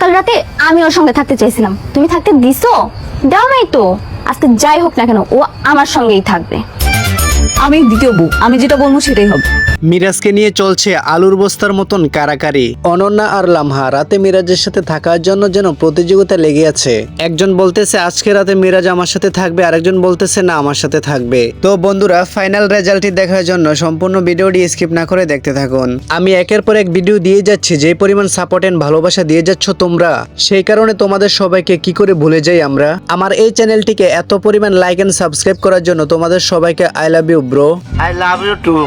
গতকাল রাতে আমি ওর সঙ্গে থাকতে চাইছিলাম। তুমি থাকতে দিছো? দাও নাই তো। আজকে যাই হোক না কেন, ও আমার সঙ্গেই থাকবে। আমি দ্বিতীয় বউ। আমি যেটা বলব সেটাই হবে। মিরাজকে নিয়ে চলছে আলুর বস্তার মতন কারাকারি। অনন্যা আর লামহা রাতে মিরাজের সাথে থাকার জন্য যেন প্রতিযোগিতা লেগে আছে। একজন বলতেছে, আজকে রাতে মিরাজ আমার সাথে থাকবে। আরেকজন বলতেছে, না, আমার সাথে থাকবে। তো বন্ধুরা, ফাইনাল রেজাল্টটি দেখার জন্য সম্পূর্ণ ভিডিওটি স্কিপ না করে দেখতে থাকুন। আমি একের পর এক ভিডিও দিয়ে যাচ্ছি যে পরিমাণ সাপোর্ট এন্ড ভালোবাসা দিয়ে যাচ্ছ তোমরা, সেই কারণে তোমাদের সবাইকে কি করে ভুলে যাই আমরা? আমার এই চ্যানেলটিকে এত পরিমাণ লাইক এন্ড সাবস্ক্রাইব করার জন্য তোমাদের সবাইকে I love you bro I love you too.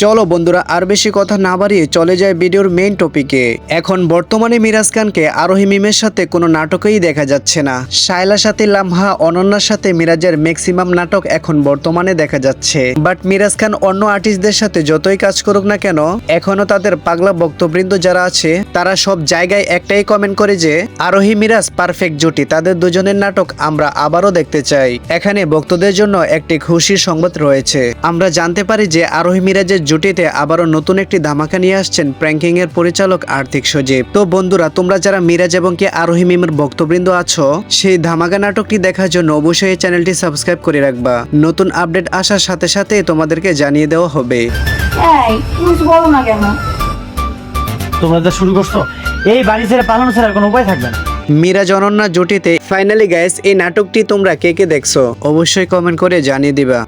চলো বন্ধুরা, আর বেশি কথা না বাড়িয়ে চলে যায় ভিডিওর মেইন টপিকে এখন বর্তমানে মিরাজ খানকে আরোহী মিমের সাথে কোনো নাটকেই দেখা যাচ্ছে না। শায়লা সাথী লামহা, অনন্যার সাথে মিরাজের ম্যাক্সিমাম নাটক এখন বর্তমানে দেখা যাচ্ছে। বাট মিরাজ খান অন্য আর্টিস্টদের সাথে যতই কাজ করুক না কেন, এখনও তাদের পাগলা বক্তবৃন্দ যারা আছে, তারা সব জায়গায় একটাই কমেন্ট করে যে, আরোহী মিরাজ পারফেক্ট জুটি, তাদের দুজনের নাটক আমরা আবারও দেখতে চাই। এখানে ভক্তদের জন্য একটি খুশির সংবাদ রয়েছে। আমরা জানতে পারি যে, আরোহী মিরাজের জুটিতে আবারও নতুন একটি ধামাকা নিয়ে আসছেন প্র্যাঙ্কিং এর পরিচালক আর্থিক সজীব। তো বন্ধুরা তোমরা যারা মিরাজ এবং কি আরোহী মিমের ভক্তবৃন্দ আছো সেই ধামাকা নাটকটি দেখার জন্য অবশ্যই এই চ্যানেলটি সাবস্ক্রাইব করে রাখবা। নতুন আপডেট আসার সাথে সাথে তোমাদেরকে জানিয়ে দেওয়া হবে। এই বলো না কেন? তোমরা যা শুরু করছ এই বাড়ি ছেড়ে পালানো ছাড়া কোনো উপায় থাকবে না। মিরাজ অনন্যা জুটিতে ফাইনালি গাইস এই নাটকটি তোমরা কে কে দেখছ? অবশ্যই কমেন্ট করে জানিয়ে দিবা।